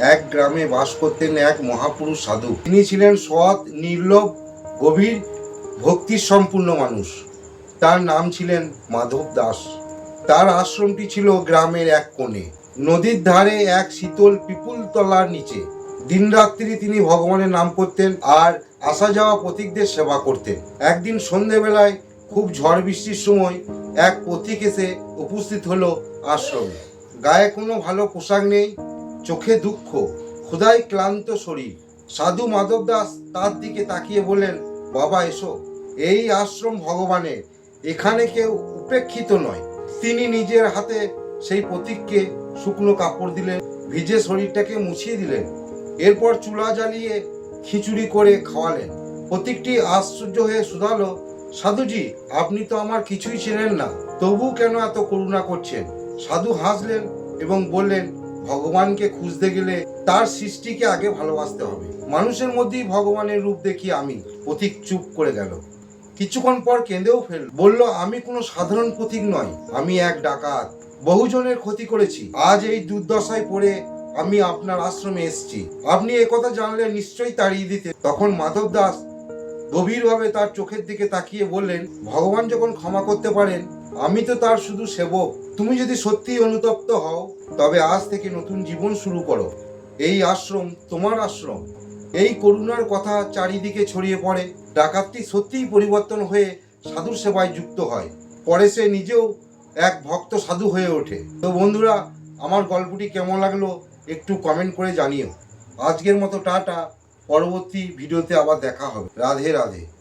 এক গ্রামে বাস করতেন এক মহাপুরুষ সাধু। তিনি ছিলেন সৎ, নির্লোভ, গভীর ভক্তির সম্পূর্ণ মানুষ। তার নাম ছিলেন মাধব দাস। তার আশ্রমটি ছিল গ্রামের এক কোণে। নদীর ধারে এক শীতল পিপুল তলার নিচে। দিনরাত্রি তিনি ভগবানের নাম করতেন আর আসা যাওয়া পথিকদের সেবা করতেন। একদিন সন্ধেবেলায় খুব ঝড় বৃষ্টির সময় এক পথিক এসে উপস্থিত হলো আশ্রমে। গায়ে কোনো ভালো পোশাক নেই চোখে দুঃখ, ক্ষুধায় ক্লান্ত শরীর। সাধু মাধব দাস তার দিকে তাকিয়ে বললেন, বাবা, এসো। এই আশ্রম ভগবানের। এখানে কেউ উপেক্ষিত নয়। তিনি নিজের হাতে সেই প্রতীককে শুকনো কাপড় দিলেন, ভিজে শরীরটাকে মুছিয়ে দিলেন। এরপর চুলা জ্বালিয়ে খিচুড়ি করে খাওয়ালেন। প্রতীকটি আশ্চর্য হয়ে শুধালো, সাধুজি, আপনি তো আমার কিছুই ছিলেন না। তবু কেন এত করুণা করছেন? সাধু হাসলেন এবং বললেন ভগবানকে খুঁজতে গেলে তার সৃষ্টিকে আগে ভালোবাসতে হবে। মানুষের মধ্যেই ভগবানের রূপ দেখি আমি। পথিক চুপ করে গেল। কিছুক্ষণ পর কেঁদেও ফেল বলল, আমি কোনো সাধারণ পথিক নয়। আমি এক ডাকাত। বহুজনের ক্ষতি করেছি। আজ এই দুর্দশায় পড়ে আমি আপনার আশ্রমে এসেছি। আপনি একথা জানলে নিশ্চয়ই তাড়িয়ে দিতে। তখন মাধব দাস গভীরভাবে তার চোখের দিকে তাকিয়ে বললেন, ভগবান যখন ক্ষমা করতে পারেন আমি তো তার শুধু সেবক। তুমি যদি সত্যিই অনুতপ্ত হও, তবে আজ থেকে নতুন জীবন শুরু করো। এই আশ্রম তোমার আশ্রম। এই করুণার কথা চারিদিকে ছড়িয়ে পড়ে। ডাকাতটি সত্যিই পরিবর্তন হয়ে সাধুর সেবায় যুক্ত হয়। পরে সে নিজেও এক ভক্ত সাধু হয়ে ওঠে। তো বন্ধুরা, আমার গল্পটি কেমন লাগল একটু কমেন্ট করে জানিও। আজকের মতো টাটা। পরবর্তী ভিডিওতে আবার দেখা হবে। রাধে রাধে।